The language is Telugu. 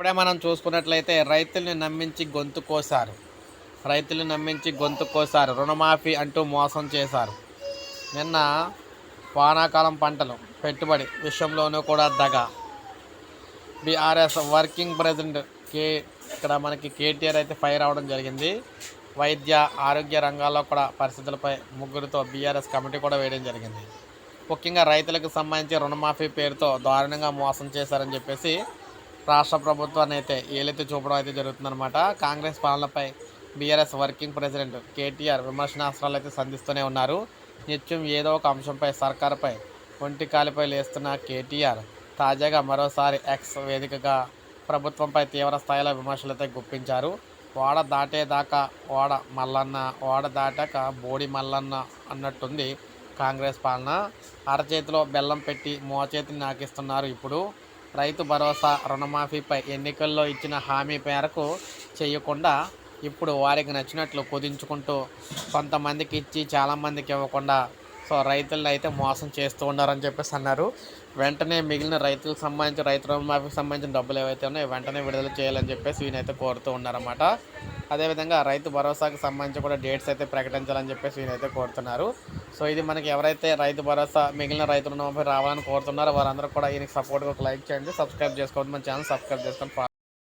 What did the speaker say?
ఇప్పుడే మనం చూసుకున్నట్లయితే రైతుల్ని నమ్మించి గొంతు కోసారు రైతుల్ని నమ్మించి గొంతు కోసారు రుణమాఫీ అంటూ మోసం చేశారు. నిన్న వానాకాలం పంటలు పెట్టుబడి విషయంలోనూ కూడా దగ. బీఆర్ఎస్ వర్కింగ్ ప్రెసిడెంట్ కే ఇక్కడ మనకి కేటీఆర్ అయితే ఫైర్ అవడం జరిగింది. వైద్య ఆరోగ్య రంగాల్లో కూడా పరిస్థితులపై ముగ్గురితో బీఆర్ఎస్ కమిటీ కూడా వేయడం జరిగింది. ముఖ్యంగా రైతులకు సంబంధించి రుణమాఫీ పేరుతో దారుణంగా మోసం చేశారని చెప్పేసి రాష్ట్ర ప్రభుత్వాన్ని అయితే ఏలైతే చూపడం అయితే జరుగుతుందన్నమాట. కాంగ్రెస్ పాలనపై బీఆర్ఎస్ వర్కింగ్ ప్రెసిడెంట్ కేటీఆర్ విమర్శనాస్త్రాలు అయితే సంధిస్తూనే ఉన్నారు. నిత్యం ఏదో ఒక అంశంపై సర్కారుపై ఒంటి కాలిపై లేస్తున్న కేటీఆర్ తాజాగా మరోసారి ఎక్స్ వేదికగా ప్రభుత్వంపై తీవ్ర స్థాయిలో విమర్శలైతే గుప్పించారు. ఓడ దాటేదాకా ఓడ మల్లన్న ఓడ దాటాక బోడి మల్లన్న అన్నట్టుంది కాంగ్రెస్ పాలన. అరచేతిలో బెల్లం పెట్టి మోచేతిని నాకిస్తున్నారు ఇప్పుడు. రైతు భరోసా రుణమాఫీపై ఎన్నికల్లో ఇచ్చిన హామీ మేరకు చేయకుండా ఇప్పుడు వారికి నచ్చినట్లు కుదించుకుంటూ కొంతమందికి ఇచ్చి చాలామందికి ఇవ్వకుండా సో రైతులను అయితే మోసం చేస్తూ ఉన్నారని చెప్పేసి అన్నారు. వెంటనే మిగిలిన రైతులకు సంబంధించి రైతు రుణమాఫీకి సంబంధించిన డబ్బులు ఏవైతే ఉన్నాయో వెంటనే విడుదల చేయాలని చెప్పేసి ఈయనైతే కోరుతూ ఉన్నారన్నమాట. అదేవిధంగా రైతు భరోసాకు సంబంధించి కూడా డేట్స్ అయితే ప్రకటించాలని చెప్పేసి ఈయనైతే కోరుతున్నారు. సో ఇది మనకి ఎవరైతే రైతు భరోసా మిగిలిన రైతు రావాలని కోరుతున్నారో వారందరూ కూడా ఈయనకి సపోర్ట్గా ఒక లైక్ చేయండి. సబ్స్క్రైబ్ చేసుకోండి మన ఛానల్ సబ్స్క్రైబ్ చేసుకొని